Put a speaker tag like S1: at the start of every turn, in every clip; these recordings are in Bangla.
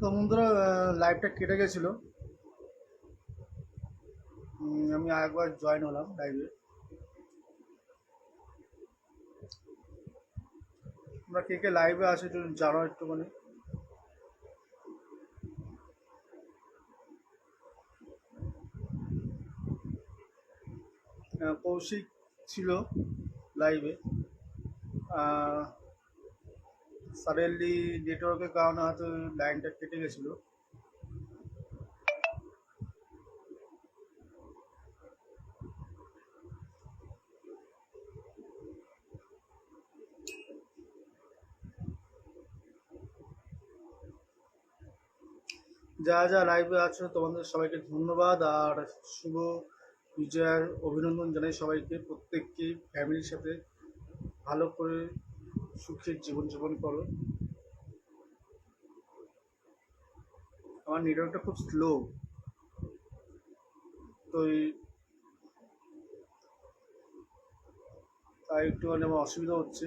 S1: তো বন্ধুরা লাইভটা কেটে গেছিল। আমি আরেকবার জয়েন হলাম লাইভে তোমরা কে কে লাইভে আসে একটু জানো একটুখানি। কৌশিক ছিল লাইভে সাডেনলি নেটওয়ার্কের কারণে হয়তো লাইনটা কেটে গেছিল। যারা যারা লাইভে আছো, তোমাদের সবাইকে ধন্যবাদ আর শুভ বিজয়ার অভিনন্দন জানাই সবাইকে, প্রত্যেককে ফ্যামিলির সাথে ভালো করে সুখের জীবনযাপন করো। আমার নেটওয়ার্কটা খুব স্লো তো তাই একটু মানে আমার অসুবিধা হচ্ছে।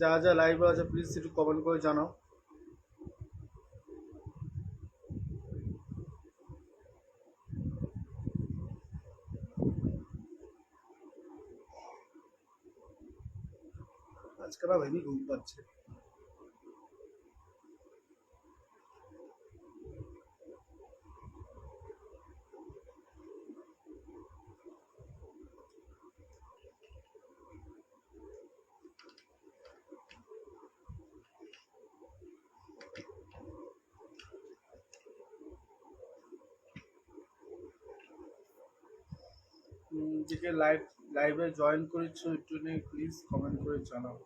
S1: যা যা লাইভে আছে প্লিজ একটু কমেন্ট করে জানাও। আজকে না ভেবেই ঘুম পাচ্ছে। যে লাইভ লাইভে জয়েন করেছ একটু প্লিজ কমেন্ট করে জানাও।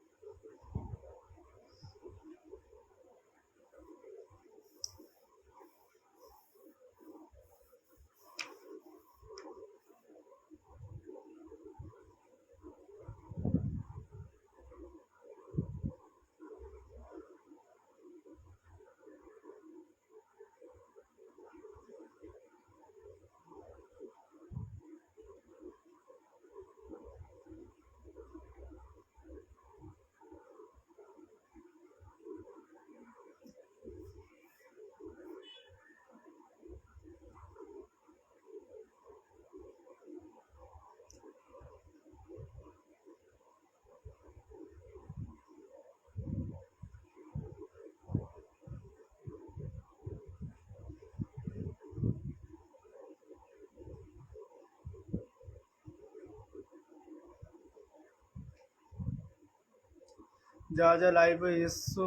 S1: যা যা লাইভে এসছো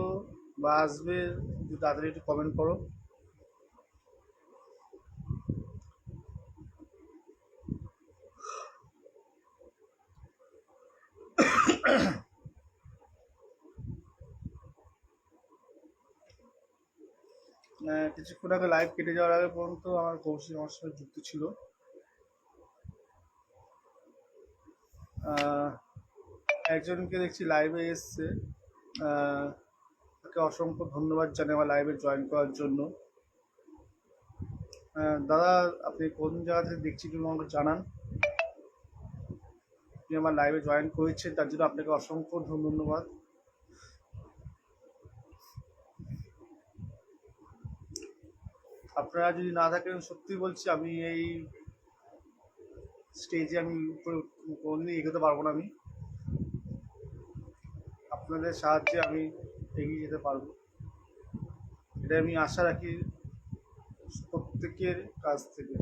S1: বা আসবে তাড়াতাড়ি একটু কমেন্ট করো। কিছুক্ষণ আগে লাইভ কেটে যাওয়ার আগে পর্যন্ত আমার কৌশিক আমার সঙ্গে যুক্ত ছিল। একজনকে দেখছি লাইভে এসছে। তাকে অসংখ্য ধন্যবাদ জানাই আমার লাইভে জয়েন করার জন্য। দাদা, আপনি কোন জায়গা থেকে দেখছি একটু আমাকে জানান। আপনি আমার লাইভে জয়েন করেছেন, তার জন্য আপনাকে অসংখ্য ধন্যবাদ। আপনারা যদি না থাকেন সত্যি বলছি, আমি এই স্টেজে আমি উপরে কোনোদিনই এগোতে পারব না আমি। আপনাদের সাহায্যে আমি এগিয়ে যেতে পারব। এটা আমি আশা রাখি প্রত্যেকের কাছ থেকে।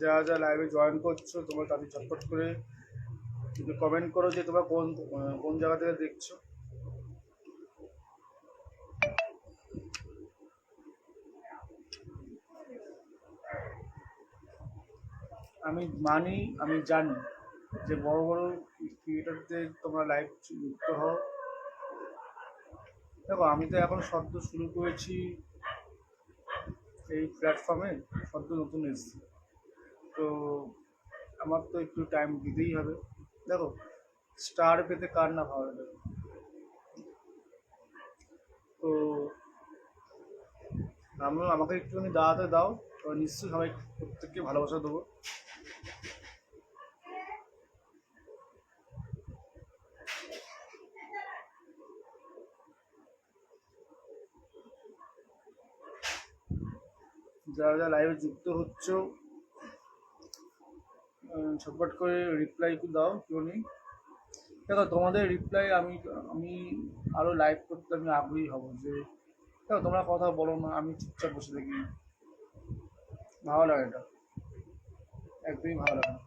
S1: যারা যারা লাইভে জয়েন করছ, তোমরা তাদের চটপট করে একটু কমেন্ট করো যে তোমরা কোন কোন জায়গা থেকে দেখছ। আমি মানি, আমি জানি যে বড় বড় ক্রিয়েটারদের তোমরা লাইভ যুক্ত হও। দেখো, আমি তো এখন সদ্য শুরু করেছি এই প্ল্যাটফর্মে সদ্য নতুন এসেছি। তো আমার তো একটু টাইম দিতেই হবে। দেখো স্টার পেতে কার না ভালো লাগে? তো আমিও আমাকে একটুখানি দাঁড়াতে দাও তো নিশ্চয়ই সবাই প্রত্যেককে ভালোবাসা দেবো। যারা যারা লাইভে যুক্ত হচ্ছ আহ, ঝটপট করে রিপ্লাই দাও, কেউ নেই। দেখো, তোমাদের রিপ্লাই আমি আমি আরও লাইভ করতে আমি আগ্রহী হব যে, দেখো, তোমরা কথা বলো না, আমি চুপচাপ বসে দেখি ভালো লাগে এটা একদমই ভালো লাগে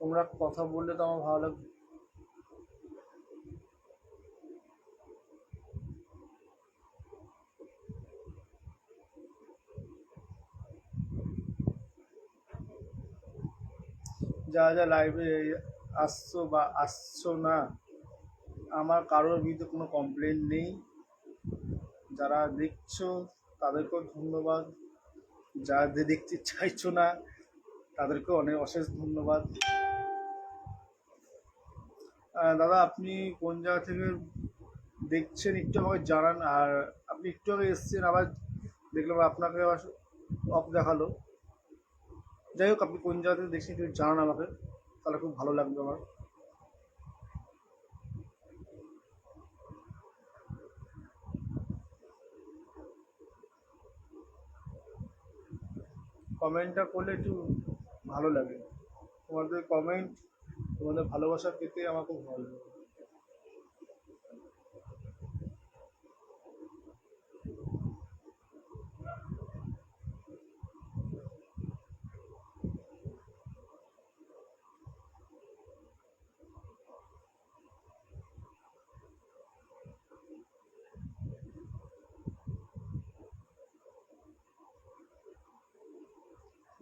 S1: তোমরা কথা বললে তো আমার ভালো লাগবে। যারা যা লাইভে আসছো বা আসছো না, আমার কারোর বিরুদ্ধে কোনো কমপ্লেন নেই। যারা দেখছ, তাদেরকেও ধন্যবাদ। দে- দেখতে চাইছো না, তাদেরকেও অনেক অশেষ ধন্যবাদ। দাদা, আপনি কোন জায়গা থেকে দেখছেন? একটু আমাকে জানান। আর আপনি একটু আগে এসছেন, আবার দেখলাম আপনাকে অফ দেখাল। যাই হোক, আপনি কোন জায়গা থেকে দেখছেন একটু জানান আমাকে। তাহলে খুব ভালো লাগবে আমার। কমেন্টটা করলে একটু ভালো লাগে। তোমাদের কমেন্ট, তোমাদের ভালোবাসা পেতে আমার খুব ভালো লাগে।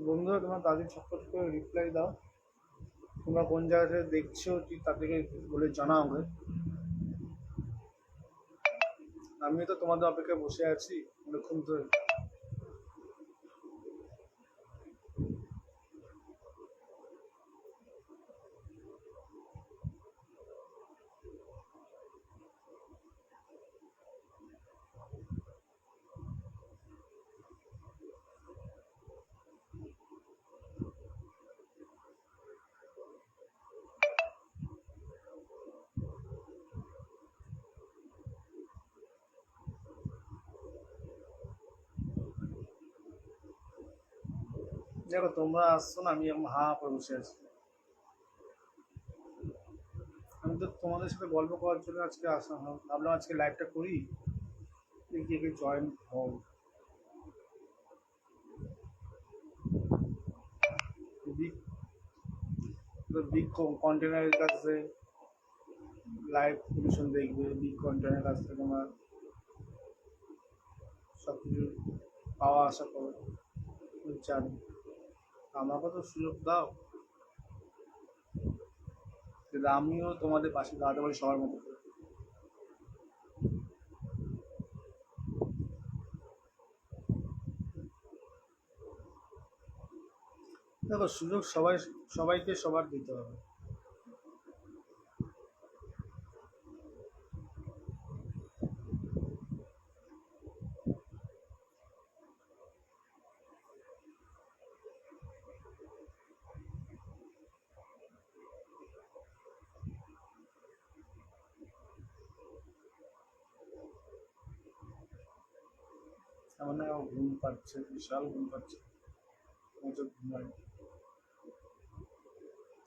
S1: বন্ধুরা, তোমরা তাদের সকল করে রিপ্লাই দাও। তোমরা কোন জায়গাতে দেখছ তুই তাদেরকে বলে জানাও আমাকে। আমিও তো তোমাদের অপেক্ষায় বসে আছি অনেকক্ষণ ধরে। দেখো তোমরা আসছো না আমি এখন হা করে বসে আছি আমি তো তোমাদের সাথে গল্প করার জন্য আজকে আসা হয় ভাবলাম আজকে লাইভটা করি। দেখি কে জয়েন হও। বিগ বিগ কন্টেনারের কাছে লাইভ কন্ডিশন দেখবে। বিগ কন্টেনারের কাছ থেকে তোমার সব কিছু পাওয়া আশা করো। আমি জানি আমাকে তো সুযোগ দাও। তাহলে আমিও তোমাদের পাশে দাঁড়াতে পারি সবার মতো দেখো, সুযোগ সবাই সবাইকে সবার দিতে হবে। পাচ্ছে, বিশাল ঘুম পাচ্ছে। প্রচুর ঘুম হয়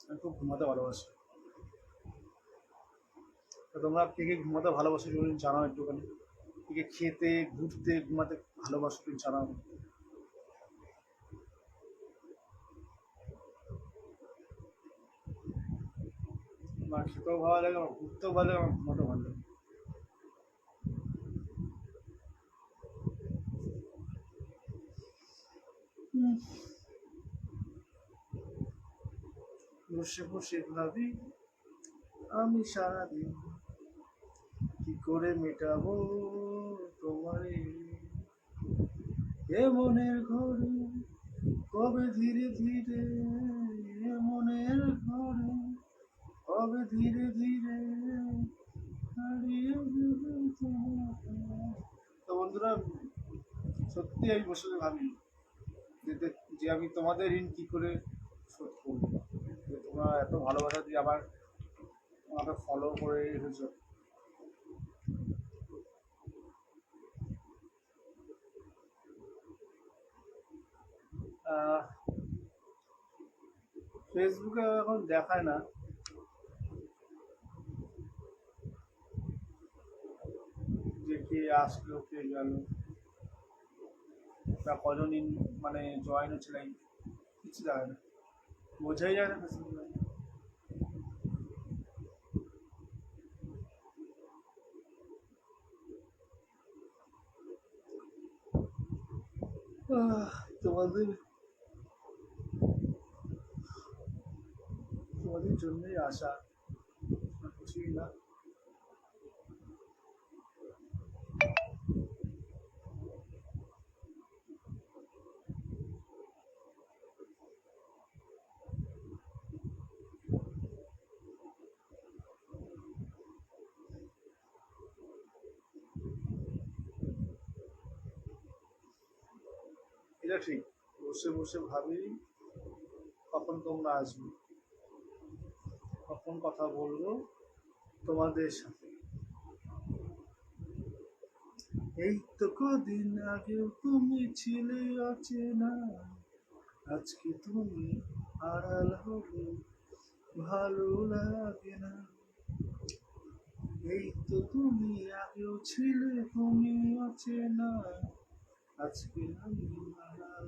S1: আমি খুব ঘুমাতে ভালোবাসি। তোমরা কে কে ঘুমাতে ভালোবাসো যদি জানাও একটুখানি। কে কে খেতে, ঘুরতে, ঘুমাতে ভালোবাসো তুমি জানাও। আমার খেতেও ভালো লাগে, আমার ঘুরতেও ভালো লাগে, আমার ঘুমাতেও ভালো লাগে। বসে বসে ভাবি, আমি সারাদিন কি করে মেটাবো তোমারে? এ মনের ঘরে, কবে ধীরে ধীরে, এ মনের ঘরে, কবে ধীরে ধীরে তো বন্ধুরা, সত্যি আমি বসে ভাবি। যে আমি তোমাদের ঋণ কি করে শোধ করব? যে তোমরা এত ভালোবাসা দিয়ে আবার আমাকে ফলো করে আহ, ফেসবুকে এখন দেখায় না। যে কে আসলো কে গেল তা কজন মানে হচ্ছে নাই কিছু দেখায় না। বোঝাই যায় না তোমাদের তোমাদের জন্যই আশা কিছুই না এটা ঠিক বসে বসে ভাবি, কখন তোমরা আসবে? কখন কথা বলব তোমাদের সাথে? এই তো কদিন আগেও তুমি ছিলে অচেনা, আজকে তুমি আড়াল হবে, ভালো লাগে না। এই তো তুমি আগেও ছিলে, তুমি অচেনা আজকে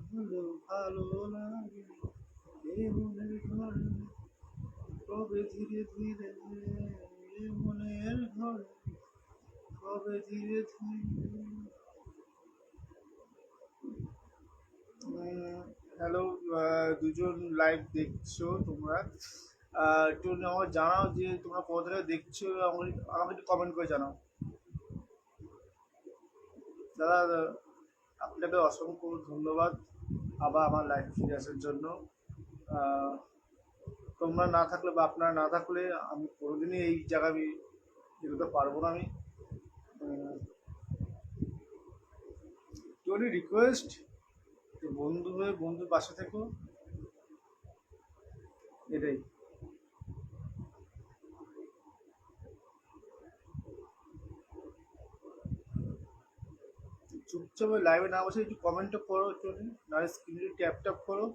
S1: হলো ভালো লাগে। এ মনের ঘরে কবে ধীরে ধীরে এ মনের ঘরে কবে ধীরে ধীরে হ্যালো দুজন লাইভ দেখছ তোমরা আহ, একটু আমাকে জানাও যে তোমরা কোথা দেখছ আমাকে একটু কমেন্ট করে জানাও দাদা আপনাকে অসংখ্য ধন্যবাদ আবার আমার লাইফ ফিরে আসার জন্য। তোমরা না থাকলে বা আপনারা না থাকলে আমি কোনোদিনই এই জায়গা আমি এগোতে পারব না আমি। একটুখানি রিকোয়েস্ট বন্ধু হয়ে বন্ধুর পাশে থেকো। এটাই। চুপচাপ লাইভে না বসে একটু কমেন্টও করো একটু নাহলে স্ক্রিনে ট্যাপ ট্যাপ করো।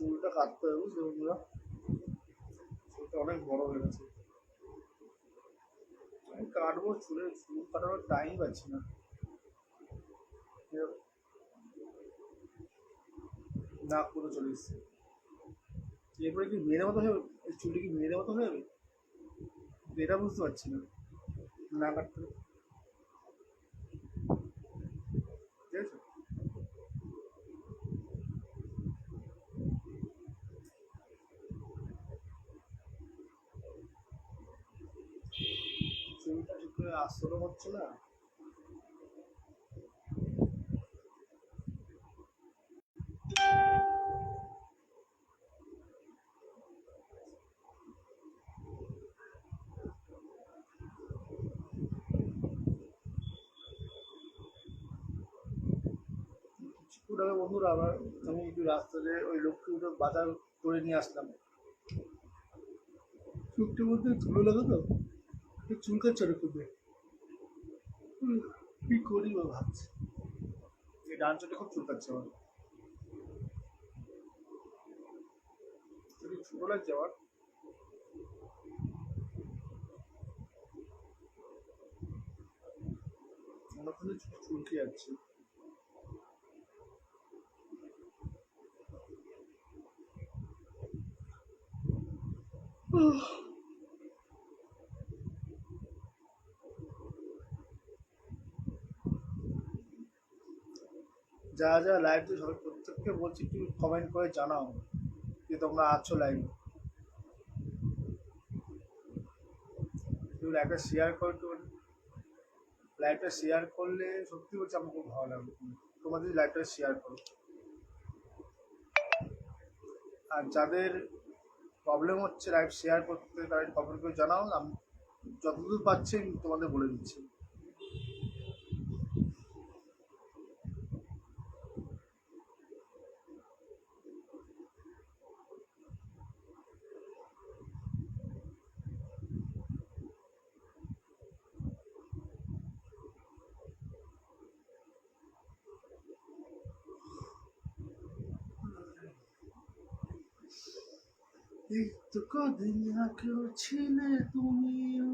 S1: চুলটা কাটতে হবে বন্ধুরা চুলটা অনেক বড় হয়ে গেছে। আমি কাটবো চুলে, চুল কাটানোর টাইম পাচ্ছি না। নাক পুরো চলে এসছে। এরপরে কি মেয়েদের মতো এই চুলটা কি মেয়েদের মতো যাবে? এটা বুঝতে পারছি না। না কাটতে হবে। ঠিক আছে চুলটা আস্তরও হচ্ছে না। আগে বন্ধুরা আবার আমি একটু রাস্তাতে ওই লক্ষ্মীপুরে বাজার করে নিয়ে আসলাম। চুলটির মধ্যে ধুলো লাগে তো? একটু চুল কাচ্ছে খুবই করি ও ভাবছি। এই ডান চোখে খুব চুলকাচ্ছে আমার। ছোট লাগছে আমার। চুলকে যাচ্ছে। যা যা লাইভ যে সবাই প্রত্যেককে বলছি, একটু কমেন্ট করে জানাও যে তোমরা আছো লাইভে একটু লাইভটা শেয়ার করে একটু লাইভটা শেয়ার করলে সত্যি বলছি আমার খুব ভালো লাগবে। তোমরা যদি লাইভটা শেয়ার করো। আর যাদের প্রবলেম হচ্ছে লাইভ শেয়ার করতে তারা কমেন্ট করে জানাও। আমি যতদূর পাচ্ছি তোমাদের বলে দিচ্ছি এই তো কদিন আগেও ছিলে তুমিও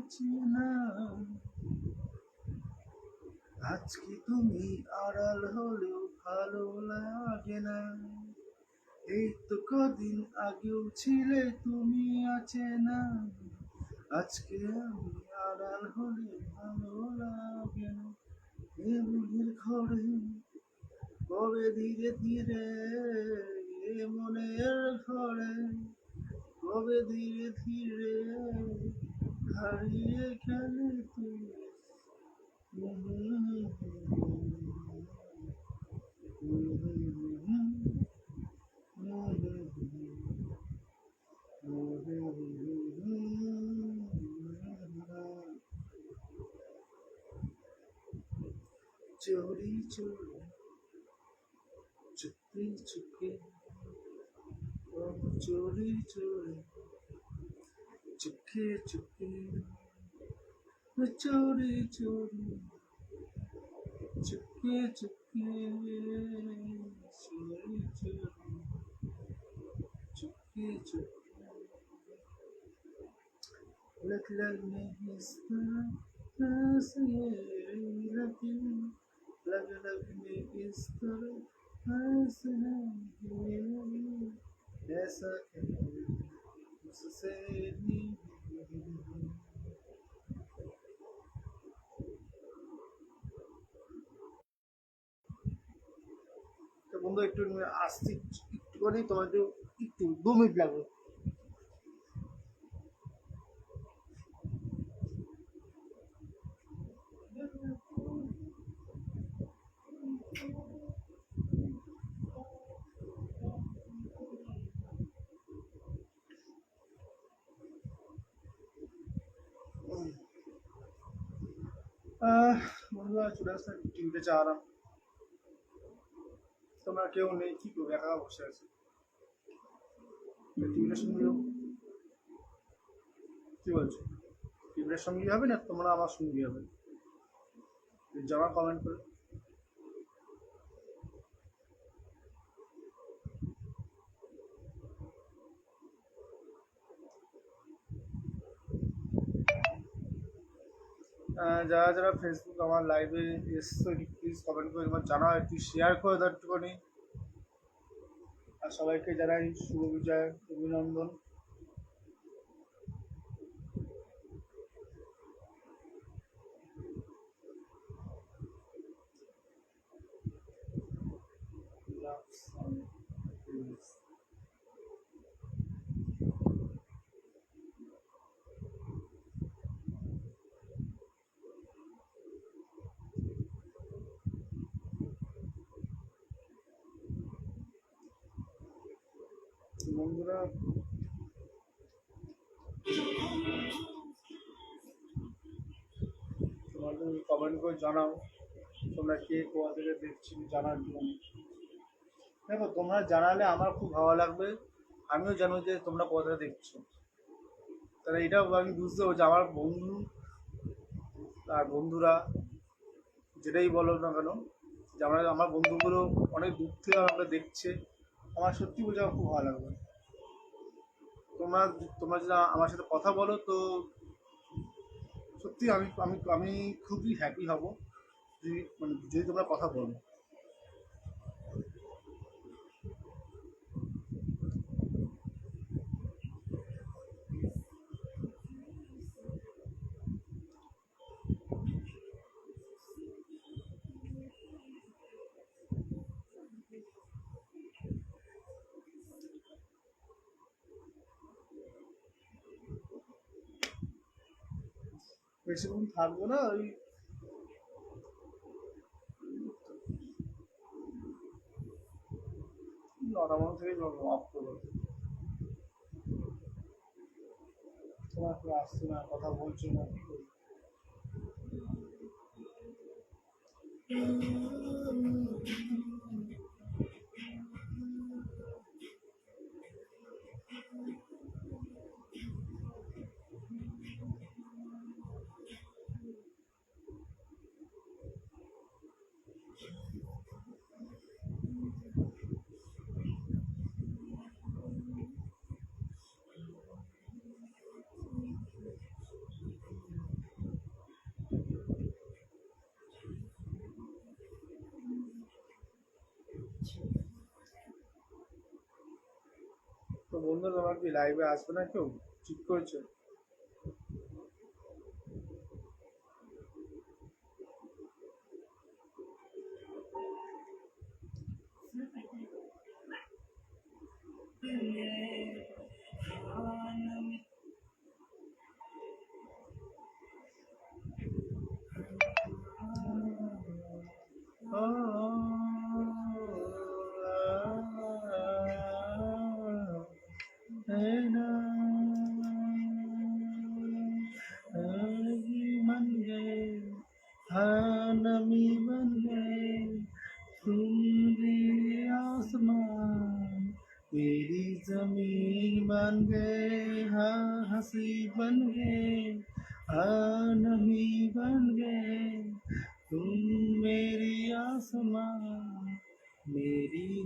S1: আজকে তুমি আড়াল হলেও ভালো লাগে না এই তো কদিন আগেও ছিলে তুমি আছে না আজকে আমি আড়াল হলে ভালো লাগে না বুঝির ঘরে কবে ধীরে ধীরে এ মনের ঘরে কবে ধীরে ধীরে হারিয়ে গেলে তুমি। চোরি চোরি চুপি চুপি চোরি চোরি চুপকে চুপকে চোরি চোরি চুপকে চুপকে চোরি চোরি चुपके चुपके लग लगने इस तरह ऐसे लगे लग लगने इस तरह Yes, I can to বন্ধু একটু আসছি একটুখানি করেই তোমার একটু দু মিনিট লাগবে বন্ধুরা, চলে আসলাম টিভিতে চা আরাম। তোমরা কেউ নেই, কি করবে? একা বসে আছে। টিভিটার সঙ্গে। কি বলছো? টিভিটার সঙ্গী হবে না? তোমরা আমার সঙ্গী হবে। যারা কমেন্ট করে যারা যারা ফেসবুক আমার লাইভে এসছো প্লিজ কমেন্ট করে তোমার জানাও, একটু শেয়ার করে দাও একটুখানি। আর সবাইকে জানাই শুভ বিজয়, অভিনন্দন। বন্ধুরা। তোমাদের কমেন্ট করে জানাও, তোমরা কে কোথা থেকে দেখছি জানার জন্য। দেখো, তোমরা জানালে আমার খুব ভালো লাগবে, আমিও জানো যে তোমরা কোথা থেকে দেখছ। তাহলে এটাও আমি বুঝতে পারছি, আমার বন্ধু আর বন্ধুরা, যেটাই বলো না কেন, যে আমরা আমার বন্ধুগুলো অনেক দূর থেকে আমাকে দেখছে। আমার সত্যি বলছে আমার খুব ভালো লাগবে তোমরা তোমরা যদি আমার সাথে কথা বলো, তো সত্যি আমি আমি আমি খুবই হ্যাপি হব। যদি মানে যদি তোমরা কথা বলো। বেশিক্ষণ থাকব না, ওই নটা মতো থেকে আপ করব তোমার আসছে না, কথা বলছো না, কি করব? তো বন্ধুরা তোমার কি লাইভে আসবে না কেউ? ঠিক করেছ?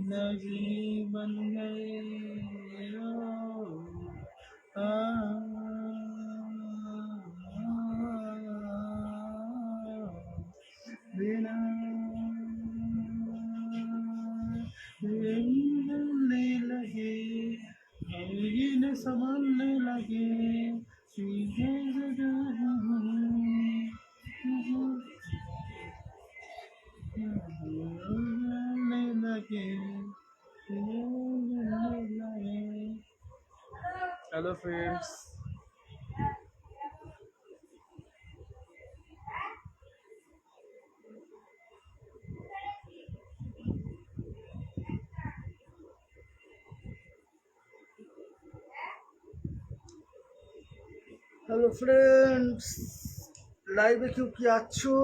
S1: मेरी नजी बन गए হ্যালো ফ্রেন্ডস লাইভে কেউ কি আছো?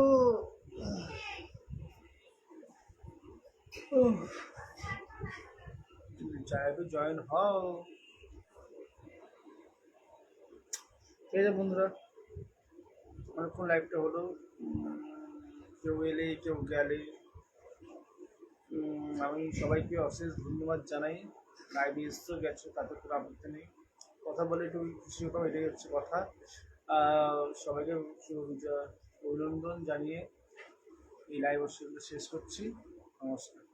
S1: লাইভে জয়েন হও। ঠিক আছে বন্ধুরা, অনেকক্ষণ লাইভটা হলো। কেউ এলে, কেউ গেলে। আমি সবাইকে অশেষ ধন্যবাদ জানাই। লাইভে এসছো, গেছো, তাতে কোনো আপত্তি নেই। কথা বলে একটু খুশি হতাম, এটাই হচ্ছে কথা। সবাইকে অভিনন্দন জানিয়ে এই লাইভ শেষ করছি। নমস্কার।